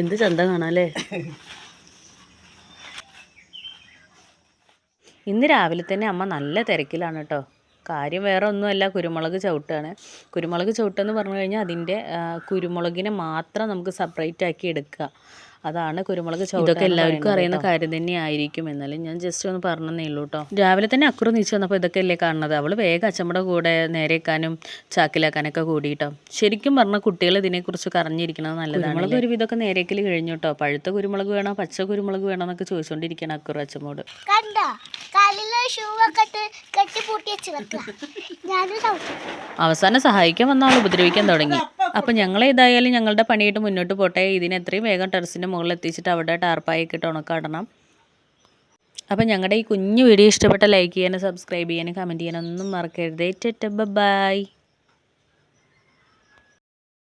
എന്ത് ചന്ത കാണാല്ലേ? ഇന്ന് രാവിലെ തന്നെ അമ്മ നല്ല തിരക്കിലാണ് കേട്ടോ. കാര്യം വേറെ ഒന്നുമല്ല കുരുമുളക് ചവിട്ടാണ്. കുരുമുളക് ചവിട്ടെന്ന് പറഞ്ഞു കഴിഞ്ഞാൽ അതിന്റെ കുരുമുളകിനെ മാത്രം നമുക്ക് സെപ്പറേറ്റ് ആക്കി എടുക്കുക. അതാണ് കുരുമുളക് ഇതൊക്കെ എല്ലാവർക്കും അറിയുന്ന കാര്യം തന്നെ ആയിരിക്കും എന്നാലും ഞാൻ ജസ്റ്റ് ഒന്ന് പറഞ്ഞതേ ഉള്ളൂ കേട്ടോ രാവിലെ തന്നെ അക്കുറ നീച്ച് വന്നപ്പോൾ ഇതൊക്കെ അല്ലേ കാണുന്നത്? അവൾ വേഗം അച്ചമ്മയുടെ കൂടെ നേരേക്കാനും ചാക്കിലാക്കാനൊക്കെ കൂടിയിട്ടോ ശരിക്കും പറഞ്ഞ കുട്ടികൾ ഇതിനെക്കുറിച്ച് അറിഞ്ഞിരിക്കുന്നത് നല്ലതാണ് കുരുമുളക് ഒരു വിധമൊക്കെ നേരേക്കൽ കഴിഞ്ഞു കേട്ടോ പഴുത്ത കുരുമുളക് വേണോ പച്ച കുരുമുളക് വേണോ എന്നൊക്കെ ചോദിച്ചുകൊണ്ടിരിക്കണം അക്കുറ അച്ചമ്മോട് അവസാനം സഹായിക്കാൻ വന്ന ആൾ ഉപദ്രവിക്കാൻ തുടങ്ങി. അപ്പം ഞങ്ങൾ ഏതായാലും ഞങ്ങളുടെ പണിയിട്ട് മുന്നോട്ട് പോട്ടെ. ഇതിന് എത്രയും വേഗം ടെറസിന്റെ മുകളിൽ എത്തിച്ചിട്ട് അവിടെ ടാർപ്പായിക്കിട്ട് ഉണക്കാടണം അപ്പോൾ ഞങ്ങളുടെ ഈ കുഞ്ഞു വീഡിയോ ഇഷ്ടപ്പെട്ട ലൈക്ക് ചെയ്യാനും സബ്സ്ക്രൈബ് ചെയ്യാനും കമന്റ് ചെയ്യാനൊന്നും മറക്കരുതേ. ബൈ.